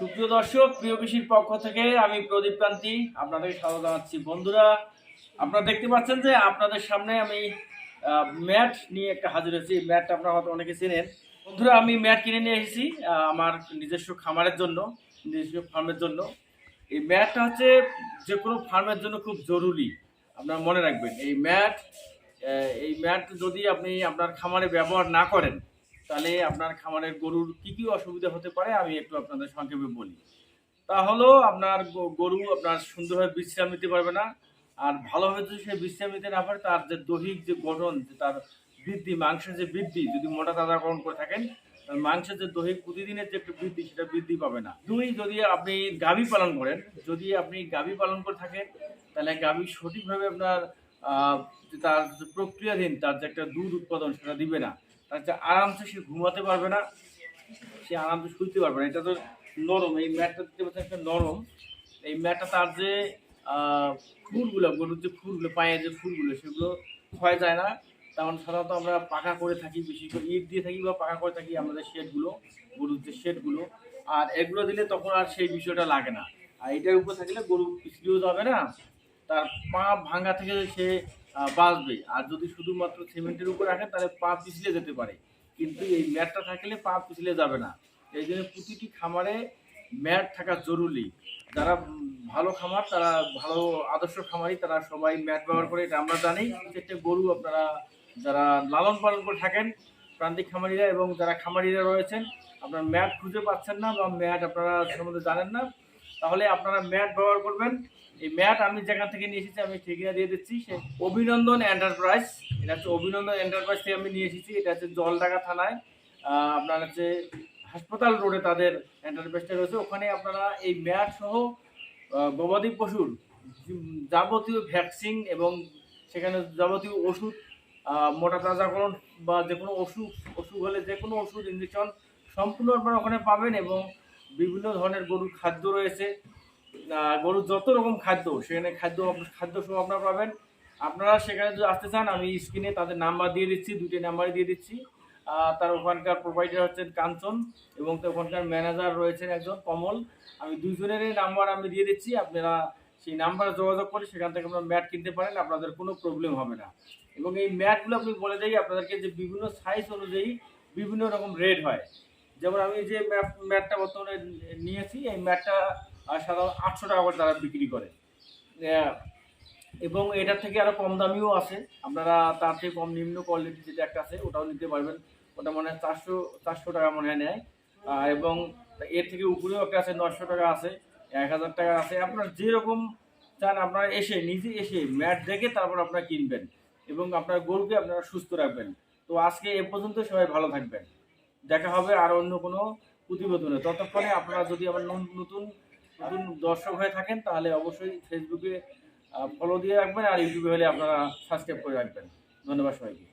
সুপ্রিয় দর্শক, প্রিয় কৃষির পক্ষ থেকে আমি প্রদীপ কান্তি। আপনাদের স্বাগত জানাচ্ছি। বন্ধুরা, আপনারা দেখতে পাচ্ছেন যে আপনাদের সামনে আমি ম্যাট নিয়ে একটা হাজির হয়েছি। এই ম্যাটটা আপনারা হয়তো অনেকে চেনেন। বন্ধুরা, আমি ম্যাট কিনে নিয়ে এসেছি আমার নিজস্ব খামারের জন্য, নিজস্ব ফার্মের জন্য। এই ম্যাটটা হচ্ছে যে কোনো ফার্মের জন্য খুব জরুরি। আপনারা মনে রাখবেন, এই ম্যাট এই ম্যাট যদি আপনি আপনার খামারে ব্যবহার না করেন তাহলে আপনার খামারের গরুর কি কি অসুবিধা হতে পারে আমি একটু আপনাদের সংক্ষেপে বলি। তা হলো আপনার গরু আপনার সুন্দরভাবে বিশ্রাম নিতে পারবে না, আর ভালোভাবে যদি সে বিশ্রাম নিতে না পারে তার যে দৈহিক যে গঠন তার বৃদ্ধি, মাংসের যে বৃদ্ধি, যদি মোটা তাজাকরণ করে থাকেন মাংসের যে দৈহিক প্রতিদিনের যে একটা বৃদ্ধি, সেটা বৃদ্ধি পাবে না। দুই, যদি আপনি গাভী পালন করেন, যদি আপনি গাভী পালন করে থাকেন, তাহলে গাভী সঠিকভাবে আপনার তার প্রক্রিয়াধীন, তার যে একটা দুধ উৎপাদন, সেটা দিবে না। তার আরামসে সে ঘুমাতে পারবে না, সে আরামসে শুইতে পারবে না। এটা তো নরম, এই ম্যাটটা দেখতে পাচ্ছেন একটা নরম। এই ম্যাটটা তার যে খুরগুলো গরুর যে খুরগুলো, পায়ের যে খুরগুলো, সেগুলো ক্ষয় যায় না। তেমন সাধারণত আমরা পাকা করে থাকি, বেশি করে ইট দিয়ে থাকি বা পাকা করে থাকি আমাদের শেডগুলো, গরুর যে শেডগুলো। আর এগুলো দিলে তখন আর সেই বিষয়টা লাগে না। আর এটার উপর থাকলে গরু পিছলিও যাবে না। তার পা ভাঙা থেকে সে বাঁচবে। আর যদি শুধুমাত্র সিমেন্টের উপর রাখে তাহলে পা পিছলে যেতে পারে। কিন্তু এই ম্যাটটা থাকলে পা পিছলে যাবে না। এই জন্য প্রতিটি খামারে ম্যাট থাকা জরুরি। যারা ভালো খামার, তারা ভালো আদর্শ খামারি, তারা সবাই ম্যাট ব্যবহার করে, এটা আমরা জানি। প্রত্যেকটা গরু আপনারা যারা লালন পালন করে থাকেন, প্রান্তিক খামারিরা এবং যারা খামারিরা রয়েছেন, আপনার ম্যাট খুঁজে পাচ্ছেন না বা ম্যাট আপনারা সম্বন্ধে জানেন না। তাহলে আপনারা ম্যাট ব্যবহার করবেন। এই ম্যাট আমি যেখান থেকে নিয়ে এসেছি, আমি ঠিকানা দিয়ে দিচ্ছি, সে অভিনন্দন এন্টারপ্রাইজ। এটা হচ্ছে অভিনন্দন এন্টারপ্রাইজ থেকে আমি নিয়ে এসেছি, এটা হচ্ছে জলডাঙ্গা থানায়। আপনার হচ্ছে হাসপাতাল রোডে তাদের এন্টারপ্রাইজটা রয়েছে। ওখানে আপনারা এই ম্যাট সহ গবাদি পশুর যাবতীয় ভ্যাকসিন এবং সেখানে যাবতীয় ওষুধ মোটা তাজাকরণ বা যে কোনো অসুখ অসুখ হলে যে কোনো ওষুধ, ইঞ্জেকশন সম্পূর্ণ আপনারা ওখানে পাবেন এবং বিভিন্ন ধরনের গরুর খাদ্য রয়েছে। গরুর যত রকম খাদ্য, সেখানে খাদ্য খাদ্য সহ আপনারা পাবেন। আপনারা সেখানে যদি আসতে চান, আমি স্ক্রিনে তাদের নাম্বার দিয়ে দিচ্ছি দুটি নাম্বার দিয়ে দিচ্ছি। তার ওখানকার প্রোভাইডার হচ্ছেন কাঞ্চন এবং তো ওখানকার ম্যানেজার রয়েছেন একজন কমল। আমি দুইজনেরই নাম্বার আমি দিয়ে দিচ্ছি, আপনারা সেই নাম্বারে যোগাযোগ করে সেখান থেকে আপনারা ম্যাট কিনতে পারেন, আপনাদের কোনো প্রবলেম হবে না। এবং এই ম্যাটগুলো আপনি বলে দেই আপনাদেরকে যে বিভিন্ন সাইজ অনুযায়ী বিভিন্ন রকম রেট হয়। যেমন আমি যে ম্যাট ম্যাটটা বর্তমানে নিয়েছি, এই ম্যাটটা সাধারণত আটশো টাকা করে তারা বিক্রি করে। এবং এটার থেকে আরও কম দামিও আছে। আপনারা তার থেকে কম নিম্ন কোয়ালিটি যেটা একটা আছে, ওটাও নিতে পারবেন। ওটা মনে হয় চারশো চারশো টাকা মনে হয় নেয়। এবং এর থেকে উপরেও একটা আছে নশো টাকা আছে, এক হাজার টাকা আছে। আপনার যেরকম চান, আপনারা এসে, নিজে এসে ম্যাট দেখে তারপর আপনারা কিনবেন। এবং আপনার গরুকে আপনারা সুস্থ রাখবেন। তো আজকে এ পর্যন্ত সবাই ভালো থাকবেন। দেখা হবে আর অন্য কোনো প্রতিবেদনে। ততক্ষণে আপনারা যদি আবার নতুন নতুন দর্শক হয়ে থাকেন, তাহলে অবশ্যই ফেসবুকে ফলো দিয়ে রাখবেন, আর ইউটিউবে হলে আপনারা সাবস্ক্রাইব করে রাখবেন। ধন্যবাদ সবাইকে।